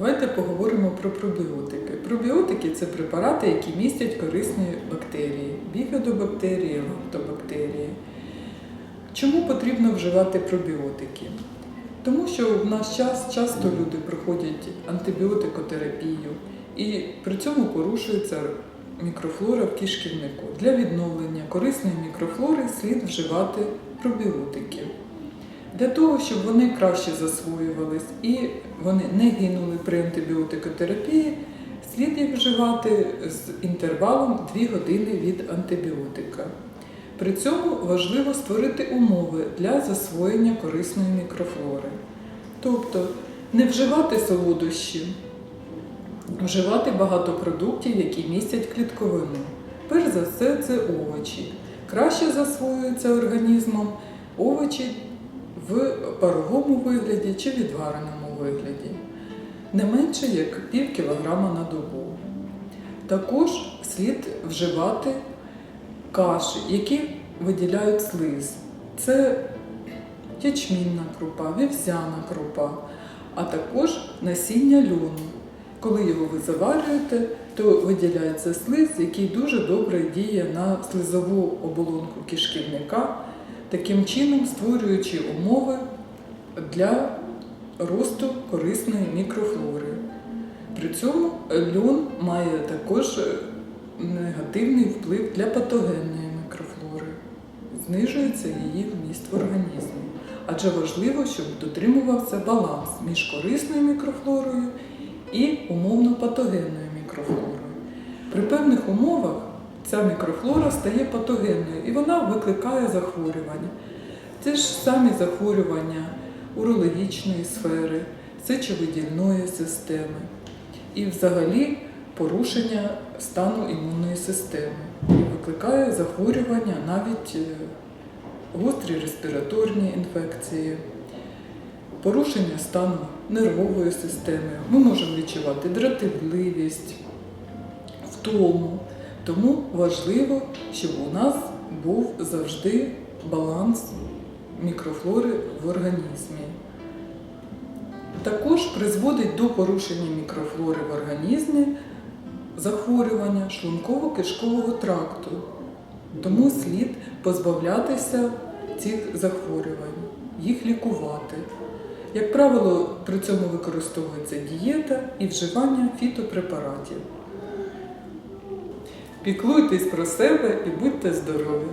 Давайте поговоримо про пробіотики. Пробіотики це препарати, які містять корисні бактерії, біфідобактерії, лактобактерії. Чому потрібно вживати пробіотики? Тому що в наш час часто люди проходять антибіотикотерапію і при цьому порушується мікрофлора в кишківнику. Для відновлення корисної мікрофлори слід вживати пробіотики. Для того, щоб вони краще засвоювались і вони не гинули при антибіотикотерапії, слід їх вживати з інтервалом 2 години від антибіотика. При цьому важливо створити умови для засвоєння корисної мікрофлори. Тобто не вживати солодощі, вживати багато продуктів, які містять клітковину. Перш за все, це овочі. Краще засвоюються організмом овочі в паровому вигляді чи відвареному вигляді, не менше як пів кілограма на добу. Також слід вживати каші, які виділяють слиз. Це ячмінна крупа, вівсяна крупа, а також насіння льону. Коли його ви заварюєте, то виділяється слиз, який дуже добре діє на слизову оболонку кишківника, таким чином створюючи умови для росту корисної мікрофлори. При цьому льон має також е, негативний вплив для патогенної мікрофлори, знижується її вміст в організмі. Адже важливо, щоб дотримувався баланс між корисною мікрофлорою і умовно патогенною мікрофлорою. При певних умовах ця мікрофлора стає патогенною і вона викликає захворювання. Це ж самі захворювання урологічної сфери, сечовидільної системи і взагалі порушення стану імунної системи. І викликає захворювання навіть е, гострі респіраторні інфекції, порушення стану нервової системи. Ми можемо відчувати дратівливість, втому. Тому важливо, щоб у нас був завжди баланс мікрофлори в організмі. Також призводить до порушення мікрофлори в організмі захворювання шлунково-кишкового тракту. Тому слід позбавлятися цих захворювань, їх лікувати. Як правило, при цьому використовується дієта і вживання фітопрепаратів. Піклуйтесь про себе і будьте здорові!